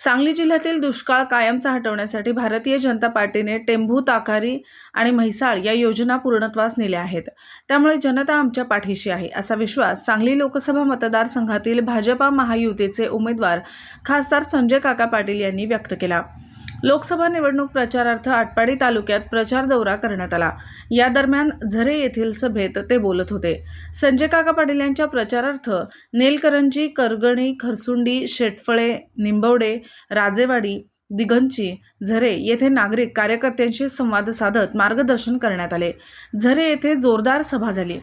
सांगली जिल्ह्यातील दुष्काळ कायमचा हटवण्यासाठी भारतीय जनता पार्टीने टेंभू ताकारी आणि म्हैसाळ या योजना पूर्णत्वास नेल्या आहेत. त्यामुळे जनता आमच्या पाठीशी आहे असा विश्वास सांगली लोकसभा मतदारसंघातील भाजपा महायुतीचे उमेदवार खासदार संजय काका पाटील यांनी व्यक्त केला. लोकसभा निवडणूक प्रचारार्थ आटपाडी तालुक्यात प्रचार दौरा करण्यात आला. या दरम्यान झरे येथील सभेत ते बोलत होते. संजय काका पाटील यांच्या प्रचारार्थ नेलकरंजी करगणी खरसुंडी शेटफळे निंबवडे राजेवाडी दिगंची झरे येथे नागरिक कार्यकर्त्यांशी संवाद साधत मार्गदर्शन करण्यात आले. झरे येथे जोरदार सभा झाली.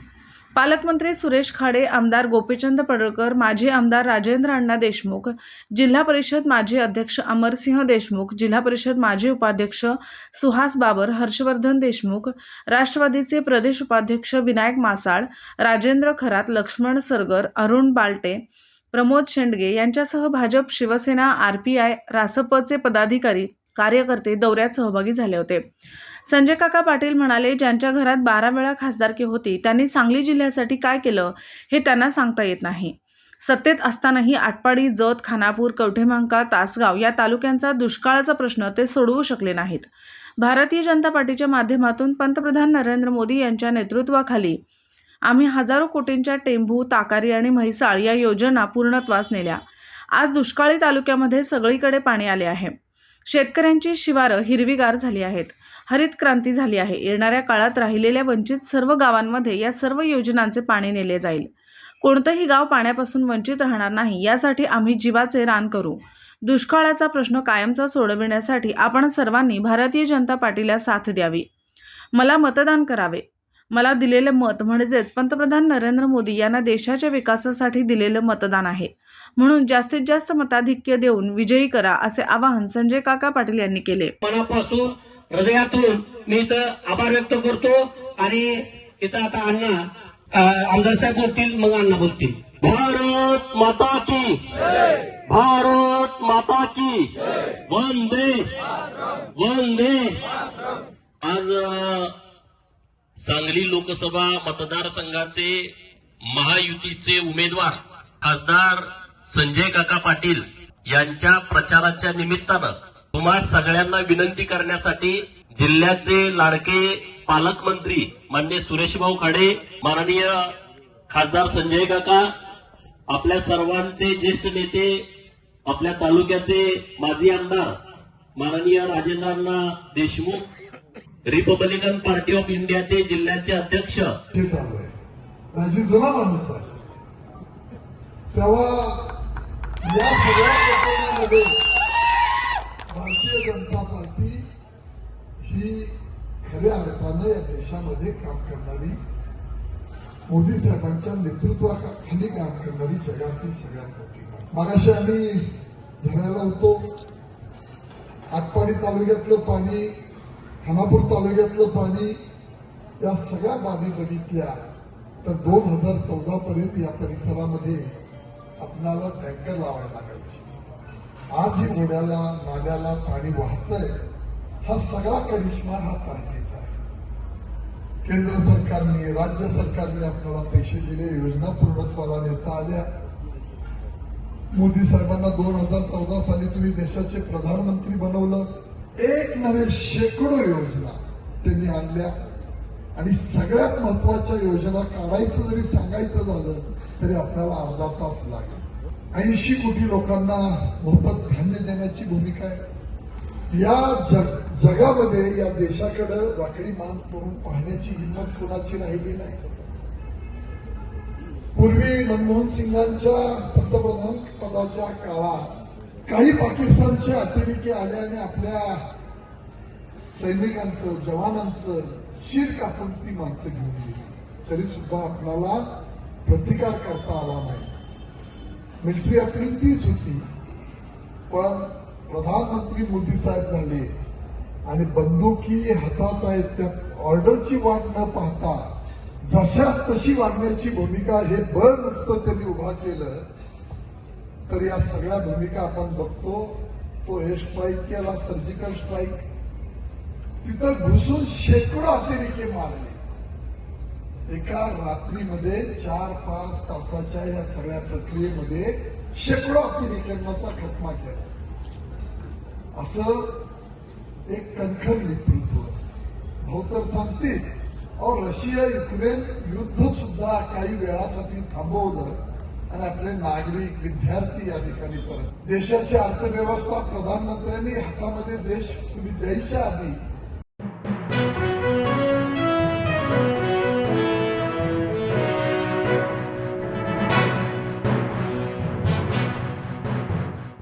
पालकमंत्री सुरेश खाडे आमदार गोपीचंद पडळकर माजी आमदार राजेंद्र अण्णा देशमुख जिल्हा परिषद माजी अध्यक्ष अमरसिंह देशमुख जिल्हा परिषद माजी उपाध्यक्ष सुहास बाबर हर्षवर्धन देशमुख राष्ट्रवादीचे प्रदेश उपाध्यक्ष विनायक मासाळ राजेंद्र खरात लक्ष्मण सरगर अरुण बालटे प्रमोद शेंडगे यांच्यासह भाजप शिवसेना आरपीआय रासपचे पदाधिकारी कार्यकर्ते दौऱ्यात सहभागी झाले होते. संजय काका पाटील म्हणाले ज्यांच्या घरात बारा वेळा खासदारकी होती त्यांनी सांगली जिल्ह्यासाठी काय केलं हे त्यांना सांगता येत नाही. सत्तेत असतानाही आटपाडी जत खानापूर कवठेमांका तासगाव या तालुक्यांचा दुष्काळाचा प्रश्न ते सोडवू शकले नाहीत. भारतीय जनता पार्टीच्या माध्यमातून पंतप्रधान नरेंद्र मोदी यांच्या नेतृत्वाखाली आम्ही हजारो कोटींच्या टेंभू ताकारी आणि म्हैसाळ या योजना पूर्णत्वास नेल्या. आज दुष्काळी तालुक्यामध्ये सगळीकडे पाणी आले आहे. शेतकऱ्यांची शिवारं हिरवीगार झाली आहेत. हरित क्रांती झाली आहे. येणाऱ्या काळात राहिलेल्या वंचित सर्व गावांमध्ये या सर्व योजनांचे पाणी नेले जाईल. कोणतंही गाव पाण्यापासून वंचित राहणार नाही यासाठी आम्ही जीवाचे रान करू. दुष्काळाचा प्रश्न कायमचा सोडविण्यासाठी आपण सर्वांनी भारतीय जनता पार्टीला साथ द्यावी. मला मतदान करावे. मला दिलेलं मत म्हणजेच पंतप्रधान नरेंद्र मोदी यांना देशाच्या विकासासाठी दिलेलं मतदान आहे. म्हणून जास्तीत जास्त मताधिक्य देऊन विजयी करा असे आवाहन संजय काका पाटील यांनी केले. मनापासून हृदयातून मी इथं आभार व्यक्त करतो आणि इथं आता अण्णा आमदार साहेब बोलतील मग अण्णा बोलतील. भारत माता की भारत माता की वंदे वंदे आज सांगली लोकसभा मतदारसंघाचे महायुतीचे उमेदवार खासदार संजय काका पाटील यांच्या प्रचाराच्या निमित्तानं तुम्हा सगळ्यांना विनंती करण्यासाठी जिल्ह्याचे लाडके पालकमंत्री मान्य सुरेशभाऊ खाडे माननीय खासदार संजय काका आपल्या सर्वांचे ज्येष्ठ नेते आपल्या तालुक्याचे माजी आमदार माननीय राजेंद्रांना देशमुख रिपब्लिकन पार्टी ऑफ इंडियाचे जिल्ह्याचे अध्यक्ष. जुना माणूस आहे तेव्हा या सगळ्या प्रकरणामध्ये भारतीय जनता पार्टी ही खऱ्या अर्थानं या देशामध्ये काम करणारी मोदी साहेबांच्या नेतृत्वाखाली काम करणारी जगातील सगळ्यात मोठी मगाशी आम्ही झऱ्याला होतो. आटपाडी तालुक्यातलं पाणी खानापूर तालुक्यातलं पाणी या सगळ्या बाबी बघितल्या तर दोन हजार चौदा पर्यंत या परिसरामध्ये आपणाला टँकर लावायला लागायचे. आज ही ओढ्याला नाल्याला पाणी वाहतंय हा सगळा करिश्मा हा पार्टीचा आहे. केंद्र सरकारने राज्य सरकारने आपल्याला पैसे दिले योजना पूर्णत्वाला नेता आल्या. मोदी साहेबांना दोन हजार चौदा साली तुम्ही देशाचे प्रधानमंत्री बनवलं. एक नव्हे शेकडो योजना त्यांनी आणल्या. आणि सगळ्यात महत्त्वाच्या योजना काढायचं जरी सांगायचं तरी आपल्याला अर्धा तास लागेल. ऐंशी कोटी लोकांना मोफत धान्य देण्याची भूमिका आहे. या जग जगामध्ये या देशाकडे वाकडी मान करून पाहण्याची हिंमत कोणाची राहिली नाही. पूर्वी मनमोहन सिंगांच्या पंतप्रधान पदाच्या काळात काही पाकिस्तानचे अतिरेकी आले आणि आपल्या सैनिकांचं जवानांचं शिर कापून ती माणसं घेऊन गेली. तरी सुद्धा आपल्याला प्रतिकार करता आला नाही मिलिटरी असली तीच होती पण प्रधानमंत्री मोदी साहेब झाले आणि बंदुकी हातात आहेत त्या ऑर्डरची वाट न पाहता जशाच तशी वागण्याची भूमिका हे बळ नुसतं त्यांनी उभा केलं तर या सगळ्या भूमिका आपण बघतो तो एअर स्ट्राईक केला सर्जिकल स्ट्राईक तिथं घुसून शेकडो अतिरेकी मारले. एका रात्रीमध्ये चार पाच तासाच्या या सगळ्या प्रक्रियेमध्ये शेकडो अतिरेक्यांचा खतमा केला. असं एक कणखर नेतृत्व. भाऊ तर सांगतील अहो रशिया युक्रेन युद्ध सुद्धा काही वेळासाठी थांबवलं आणि आपले नागरिक विद्यार्थी या ठिकाणी परत. देशाची अर्थव्यवस्था प्रधानमंत्र्यांनी हातामध्ये देश तुम्ही द्यायच्या आधी